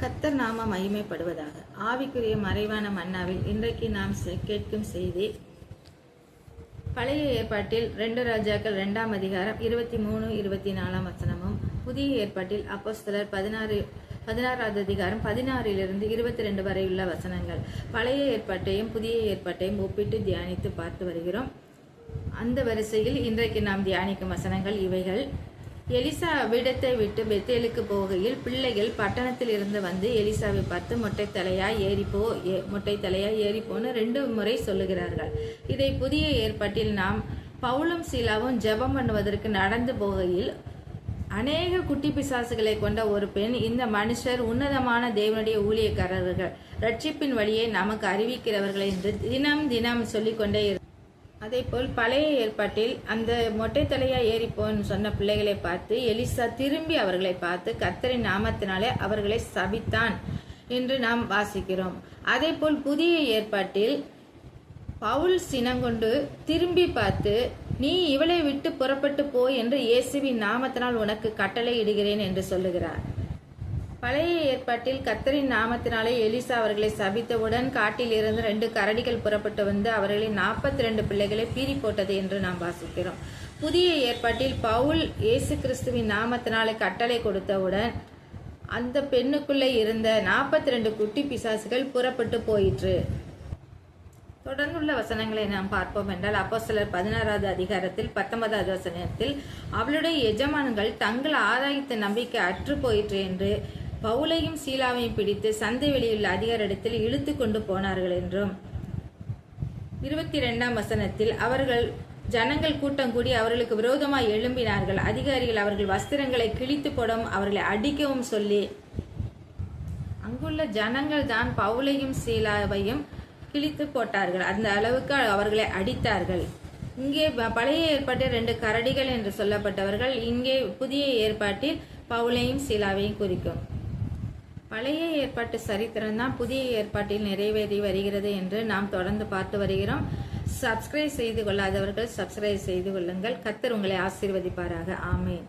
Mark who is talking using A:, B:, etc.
A: கத்தர் நாம மகிமைப்படுவதாக. ஆவிக்குரிய மறைவான மன்னாவில் இன்றைக்கு நாம் செ- கேட்கும் செய்தி. பழைய ஏற்பாட்டில் ரெண்டு ராஜாக்கள் ரெண்டாம் அதிகாரம் இருபத்தி மூணு இருபத்தி நாலாம் வசனமும் புதிய ஏற்பாட்டில் அப்போஸ்தலர் பதினாறு பதினாறாவது அதிகாரம் பதினாறிலிருந்து இருபத்தி ரெண்டு வரை உள்ள வசனங்கள். பழைய ஏற்பாட்டையும் புதிய ஏற்பாட்டையும் ஒப்பிட்டு தியானித்து பார்த்து வருகிறோம். அந்த வரிசையில் இன்றைக்கு நாம் தியானிக்கும் வசனங்கள் இவைகள். எலிசா அவ்விடத்தை விட்டு பெத்தேலுக்கு போகையில் பிள்ளைகள் பட்டணத்தில் இருந்து வந்து எலிசாவை பார்த்து மொட்டை தலையா ஏறிப்போ ஏ- மொட்டை தலையா ஏறிப்போன்னு ரெண்டு முறை சொல்லுகிறார்கள். இதை புதிய ஏற்பாட்டில் நாம் பவுலும் சீலாவும் ஜெபம் பண்ணுவதற்கு நடந்து போகையில் அநேக குட்டி பிசாசுகளை கொண்ட ஒரு பெண் இந்த மனுஷர் உன்னதமான தேவனுடைய ஊழியக்காரர்கள். ரட்சிப்பின் வழியை நமக்கு அறிவிக்கிறவர்கள் என்று தினம் தினம் சொல்லிக்கொண்டே இரு அதேபோல் பழைய ஏற்பாட்டில் அந்த மொட்டை தலையா ஏறிப்போன்னு சொன்ன பிள்ளைகளை பார்த்து எலிசா திரும்பி அவர்களை பார்த்து கத்தரின் நாமத்தினாலே அவர்களை சபித்தான் என்று நாம் வாசிக்கிறோம். அதேபோல் புதிய ஏற்பாட்டில் பவுல் சினங்கொண்டு திரும்பி பார்த்து நீ இவளை விட்டு புறப்பட்டு போ என்று இயேசுவின் நாமத்தினால் உனக்கு கட்டளை இடுகிறேன் என்று சொல்லுகிறார். பழைய ஏற்பாட்டில் கத்தரின் நாமத்தினாலே எலிசா அவர்களை சபித்தவுடன் காட்டில் இருந்து ரெண்டு கரடிகள் புறப்பட்டு வந்து அவர்களின் நாற்பத்தி ரெண்டு பிள்ளைகளை பீறி போட்டது என்று நாம் வாசிக்கிறோம். புதிய ஏற்பாட்டில் பவுல் இயேசு கிறிஸ்துவின் நாமத்தினாலே கட்டளை கொடுத்தவுடன் அந்த பெண்ணுக்குள்ளே இருந்த நாற்பத்தி ரெண்டு குட்டி பிசாசுகள் புறப்பட்டு போயிற்று. தொடர்ந்துள்ள வசனங்களை நாம் பார்ப்போம் என்றால் அப்போ சிலர் பதினாறாவது அதிகாரத்தில் பத்தொன்பதாவது வசனத்தில் அவளுடைய எஜமான்கள் தங்கள் ஆதாயத்தை நம்பிக்கை அற்று போயிற்று என்று பவுலையும் சீலாவையும் பிடித்து சந்தை வெளியுள்ள அதிகாரிடத்தில் இழுத்து கொண்டு போனார்கள் என்றும். இருபத்தி ரெண்டாம் வசனத்தில் அவர்கள் ஜனங்கள் கூட்டம் கூடி அவர்களுக்கு விரோதமாய் எழும்பினார்கள். அதிகாரிகள் அவர்கள் வஸ்திரங்களை கிழித்து போடவும் அவர்களை அடிக்கவும் சொல்லி அங்குள்ள ஜனங்கள் தான் பவுலையும் சீலாவையும் கிழித்து போட்டார்கள். அந்த அளவுக்கு அவர்களை அடித்தார்கள். இங்கே பழைய ஏற்பாட்டில் ரெண்டு கரடிகள் என்று சொல்லப்பட்டவர்கள் இங்கே புதிய ஏற்பாட்டில் பவுலையும் சீலாவையும் குறிக்கும். பழைய ஏற்பாட்டு சரித்திரம் தான் புதிய ஏற்பாட்டில் நிறைவேறி வருகிறது என்று நாம் தொடர்ந்து பார்த்து வருகிறோம். சப்ஸ்கிரைப் செய்து கொள்ளாதவர்கள் சப்ஸ்கிரைப் செய்து கொள்ளுங்கள். கத்தர் உங்களை ஆசீர்வதிப்பாராக. ஆமேன்.